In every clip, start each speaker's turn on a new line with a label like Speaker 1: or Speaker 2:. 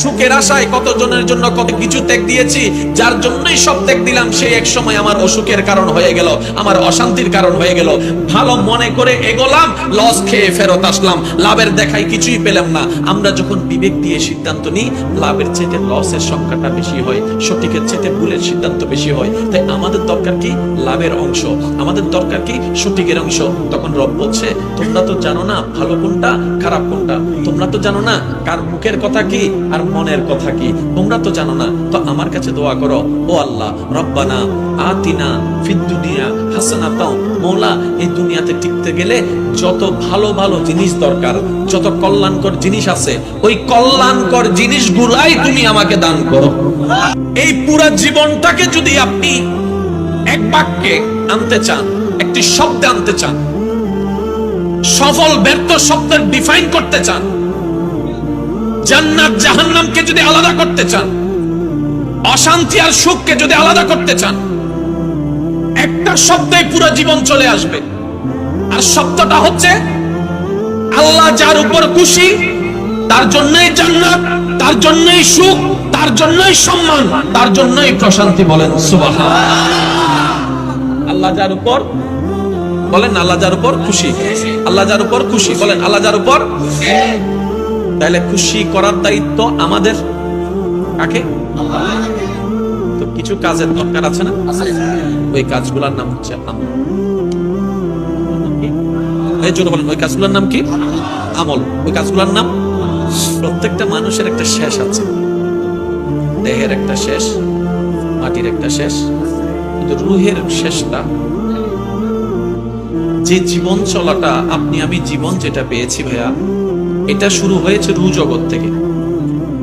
Speaker 1: সুখের আশায় কতজনের জন্য কত কিছু ত্যাগ দিয়েছি, যার জন্যই সব ত্যাগ দিলাম সেই এক সময় আমার অসুখের কারণ হয়ে গেল, আমার অশান্তির কারণ হয়ে গেল। ভালো মনে করে এগোলাম লস খেয়ে ফেরত আসলাম। লাভের দেখাই কিছুই পেলাম না। আমরা যখন বিবেক দিয়ে সিদ্ধান্ত নিই, লাভের চেয়ে লসের সংখ্যাটা বেশি হয়, সঠিকের চেয়ে ভুলের সিদ্ধান্ত বেশি হয়। তাই আমাদের দরকার কি? লাভের অংশ। আমাদের দরকার কি? সঠিকের অংশ। তখন রব বলছে, তোমরা তো জানো না ভালো কোনটা, খারাপ কোনটা। তোমরা তো জানো না কার মুখের কথা কি? আর মনের কথা কি? তোমরা তো জানো না। তো আমার কাছে দোয়া করো, ও আল্লাহ, রব্বানা আতিনা ফিদ দুনিয়া হাসানাতাও। মৌলা, এই দুনিয়াতে টিকতে গেলে যত ভালো ভালো জিনিস দরকার, যত কল্যাণকর জিনিস আছে, ওই কল্যাণকর জিনিসগুলাই তুমি আমাকে দান করো। এই পুরা জীবনটাকে যদি আপনি এক বাক্যে আনতে চান, একটি শব্দে আনতে চান, সফল, ব্যর্থ শব্দের ডিফাইন করতে চান জান্নাত জাহান্নামকে যদি আলাদা করতে চান, অশান্তি আর সুখকে যদি আলাদা করতে চান, একটা শব্দে পুরো জীবন চলে আসবে। আর শব্দটা হচ্ছে, আল্লাহ যার উপর খুশি, তার জন্যই জান্নাত, তার জন্যই সুখ, তার জন্যই সম্মান, তার জন্যই প্রশান্তি বলেন সুবহান। আল্লাহ যার উপর, বলেন আল্লাহ যার উপর খুশি। আল্লাহ যার উপর খুশি, বলেন আল্লাহ যার উপর তাহলে খুশি করার দায়িত্ব আমাদের। কাকে? তো কিছু কাজের দরকার আছে না? ওই কাজগুলোর নাম হচ্ছে আমল। এই জন্য বলেন ওই কাজগুলোর নাম কি? আমল। ওই কাজগুলোর নাম? প্রত্যেকটা মানুষের একটা শেষ আছে। দেহের একটা শেষ মাটির একটা শেষ কিন্তু রুহের শেষটা যে জীবন চলাটা আপনি আমি জীবন যেটা পেয়েছি ভাইয়া এটা শুরু হয়েছে রু জগৎ থেকে।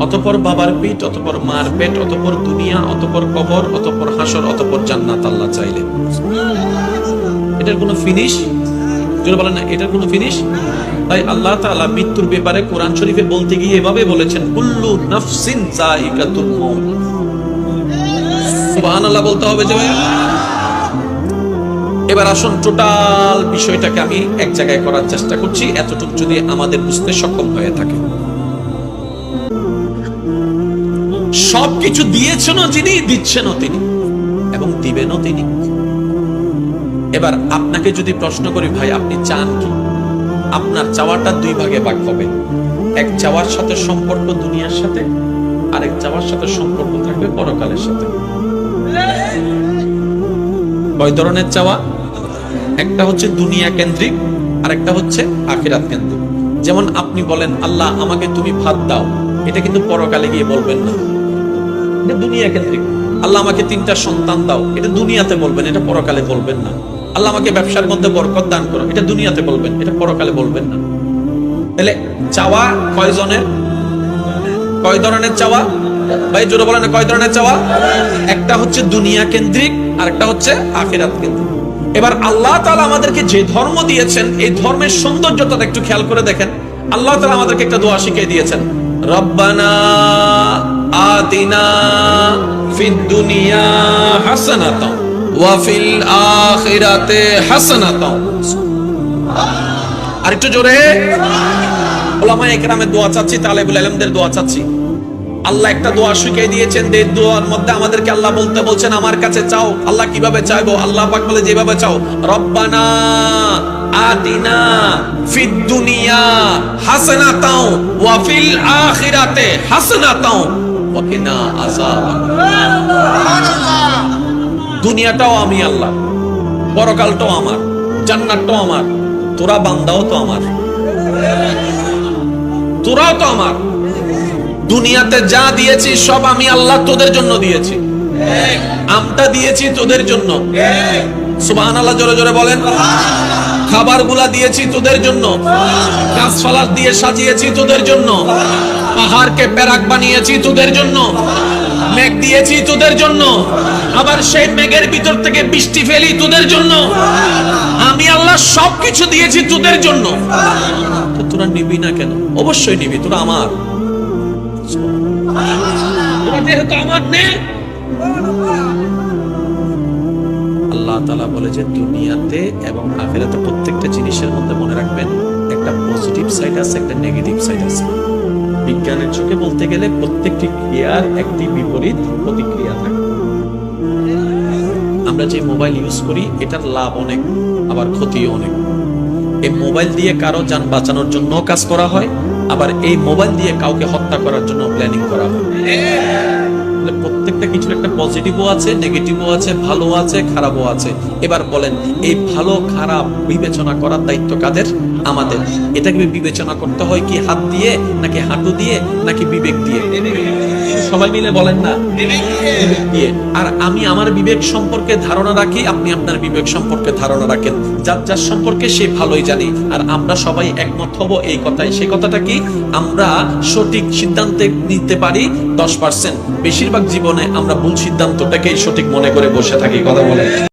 Speaker 1: অতপর বাবার পেট, অতপর মার পেট, অতপর দুনিয়া, অতপর কবর, অতপর হাসর, অতপর জান্নাত আল্লাহ চাইলে এটার কোনো ফিনিশ যদি বলেন না, এটার কোনো ফিনিশ তাই আল্লাহ তাআলা মৃত্যুর ব্যাপারে কোরআন শরীফে বলতে গিয়ে এভাবে বলেছেন, কুল্লু নাফসিন যায়িকাতুল মাউত। সুবহানাল্লাহ বলতে হবে যে ভাইয়া এবার আসুন টোটাল বিষয়টাকে আমি এক জায়গায় করার চেষ্টা করছি, এতটুকু যদি আমাদের বুঝতে সক্ষম হয়ে থাকে। সবকিছু দিয়েছেনও যিনি, দিচ্ছেনও তিনি, এবং দিবেনও তিনি। এবার আপনাকে যদি প্রশ্ন করি, ভাই, আপনি চান কি? আপনার চাওয়াটা দুই ভাগে ভাগ হবে। এক চাওয়ার সাথে সম্পর্ক দুনিয়ার সাথে, আরেক চাওয়ার সাথে সম্পর্ক থাকবে পরকালের সাথে। কয় ধরনের চাওয়া? একটা হচ্ছে দুনিয়া কেন্দ্রিক আর একটা হচ্ছে আখিরাত কেন্দ্রিক। যেমন আপনি বলেন, আল্লাহ, আমাকে তুমি ভাত দাও। এটা কিন্তু পরকালে গিয়ে বলবেন না। এটা দুনিয়া কেন্দ্রিক। আল্লাহ আমাকে তিনটা সন্তান দাও। এটা দুনিয়াতে বলবেন, এটা পরকালে বলবেন না। আল্লাহ আমাকে ব্যবসার মধ্যে বরকত দান করো। এটা দুনিয়াতে বলবেন, এটা পরকালে বলবেন না। তাহলে চাওয়া কয়জনের কয় ধরনের চাওয়া? ভাই, জোরে বলেন, কয় ধরনের চাওয়া? একটা হচ্ছে দুনিয়া কেন্দ্রিক আর একটা হচ্ছে আখিরাত কেন্দ্রিক। এবার আল্লাহ তাআলা আমাদেরকে যে ধর্ম দিয়েছেন, এই ধর্মের সৌন্দর্যটা একটু খেয়াল করে দেখেন। আল্লাহ তাআলা আমাদেরকে একটা দোয়া শিখিয়ে দিয়েছেন। রব্বানা আতিনা ফিদ দুনিয়া হাসানাতাও ওয়া আখিরাতে হাসানাতাও। আরেকটু জোরে। ওলামা একরামের দোয়া চাচ্ছি, তালেবুল আলমদের দোয়া চাচ্ছি। আল্লাহ একটা দোয়া শিখিয়ে দিয়েছেন, যে দোয়ার মধ্যে আমাদেরকে আল্লাহ বলতে বলছেন, আমার কাছে চাও, আল্লাহ কীভাবে চাইব আল্লাহ পাক বলে, যেভাবে চাও। রব্বানা আতিনা ফিদ দুনিয়া হাসানাতাও ওয়া ফিল আখিরাতে হাসানাতাও ওয়া কিনা আযাবান দুনিয়াটাও আমি আল্লাহ, পরকালটাও আমার, জান্নাতটাও আমার, তোরা বান্দাও তো আমার, তোরাও তো আমার। দুনিয়াতে যা দিয়েছি, সব আমি আল্লাহ তোদের জন্য দিয়েছি। আমটা দিয়েছি তোদের জন্য। সুবহান আল্লাহ জোরে জোরে বলেন। খাবারগুলা দিয়েছি তোদের জন্য। গাছপালা দিয়ে সাজিয়েছি তোদের জন্য। পাহাড়কে প্যারাক বানিয়েছি তোদের জন্য। মেঘ দিয়েছি তোদের জন্য। আবার সেই মেঘের ভিতর থেকে বৃষ্টি ফেলি তোদের জন্য। আমি আল্লাহ সবকিছু দিয়েছি তোদের জন্য। তোরা নিবি না কেন? অবশ্যই নিবি, তোরা আমার। আল্লাহ তালা বলে যে দুনিয়াতে এবং আখেরাতে প্রত্যেকটা জিনিসের মধ্যে মনে রাখবেন, একটা পজিটিভ সাইড আছে, একটা নেগেটিভ সাইড আছে। বিজ্ঞানের চোখে বলতে গেলে প্রত্যেকটি ক্রিয়ার একটি বিপরীত প্রতিক্রিয়া থাকে। আমরা যে মোবাইল ইউজ করি, এটার লাভ অনেক, আবার ক্ষতিও অনেক। এই মোবাইল দিয়ে কারও যান বাঁচানোর জন্য কাজ করা হয় আবার এই মোবাইল দিয়ে কাউকে হত্যা করার জন্য প্ল্যানিং করা হয়। প্রত্যেকটা কিছুর একটা পজিটিভও আছে নেগেটিভও আছে ভালো আছে, খারাপও আছে। এবার বলেন, এই ভালো, খারাপ বিবেচনা করার দায়িত্ব কাদের? আমাদের। এটাকে বিবেচনা করতে হয় কি হাত দিয়ে, নাকি হাঁটু দিয়ে, নাকি বিবেক দিয়ে? সবাই মিলে বলেন না? আর আমি আমার বিবেক সম্পর্কে ধারণা রাখি, আপনি আপনার বিবেক সম্পর্কে ধারণা রাখেন। যার যার সম্পর্কে সে ভালোই জানি। আর আমরা সবাই একমত হব এই কথায়। সে কথাটা কি? আমরা সঠিক সিদ্ধান্তে নিতে পারি দশ পার্সেন্ট। বেশিরভাগ জীবনে আমরা ভুল সিদ্ধান্তটাকেই সঠিক মনে করে বসে থাকি, কথা বলে